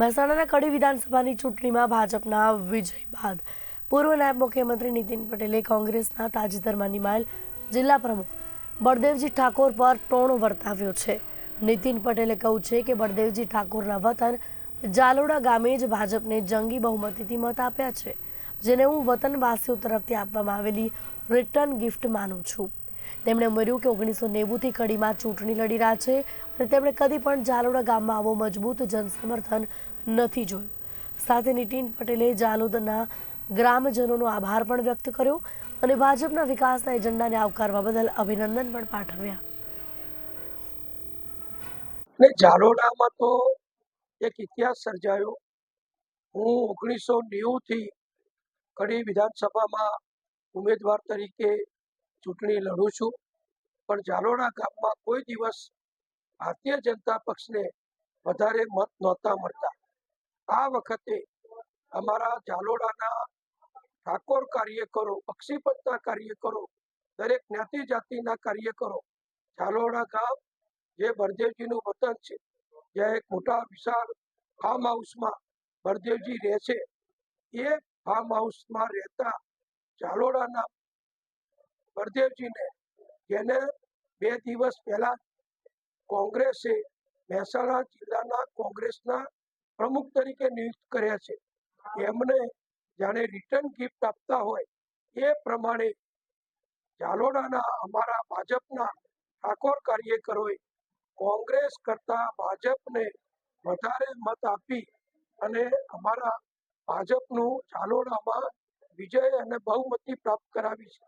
મહેસાણાના કડી વિધાનસભાની ચૂંટણીમાં ભાજપના વિજય બાદ પૂર્વ નાયબ મુખ્યમંત્રી નીતિન પટેલે કોંગ્રેસના તાજેતરમાં નિમાયેલ જિલ્લા પ્રમુખ બળદેવજી ઠાકોર પર ટોણો વર્તાવ્યો છે. નીતિન પટેલે કહ્યું છે કે બળદેવજી ઠાકોરના વતન જાલોડા ગામે જ ભાજપને જંગી બહુમતીથી મત આપ્યા છે, જેને હું વતનવાસીઓ તરફથી આપવામાં આવેલી રિટર્ન ગિફ્ટ માનું છું. તેમણે ઉમેર્યું કે ઓગણીસો નેવુંથી કડીમાં ચૂંટણી લડી રહ્યા છે અને તેમણે કદી પણ જાલોડા ગામમાં આવો મજબૂત જનસમર્થન નથી જોયું. સાથે નીતિન પટેલે જાલોદના ગ્રામજનોનો આભાર પણ વ્યક્ત કર્યો અને ભાજપના વિકાસના એજન્ડાને આવકારવા બદલ અભિનંદન પણ પાઠવ્યા. ને જાલોડામાં તો એક ઇતિહાસ સર્જાયો. હું ઓગણીસો નેવુંથી કડી વિધાનસભામાં ઉમેદવાર તરીકે ચૂંટણી લડું છું. પણ જાલોડા ગામમાં કોઈ દિવસ ભારતીય જનતા પક્ષને વધારે મત નહોતા મળતા. આ વખતે અમારા જાલોડાના ઠાકોર કાર્યકરો, પક્ષીપંથના કાર્યકરો, દરેક જ્ઞાતિ જાતિના કાર્યકરો જાલોડા ગામ જે બળદેવજીનું વતન છે, જ્યાં એક મોટા વિશાળ ફાર્મ હાઉસમાં બળદેવજી રહે છે, એ ફાર્મ હાઉસમાં રહેતા જાલોડાના બળદેવજીને જેને બે દિવસ પહેલા કોંગ્રેસે મહેસાણા જિલ્લાના કોંગ્રેસના પ્રમુખ તરીકે નિયુક્ત કર્યા છે. એમને જાણે રિટર્ન ગિફ્ટ આપતા હોય એ પ્રમાણે ઝાલોડાના અમારા ભાજપના ઠાકોર કાર્યકરોએ કોંગ્રેસ કરતા ભાજપને વધારે મત આપી અને અમારા ભાજપનું ઝાલોડામાં વિજય અને બહુમતી પ્રાપ્ત કરાવી છે.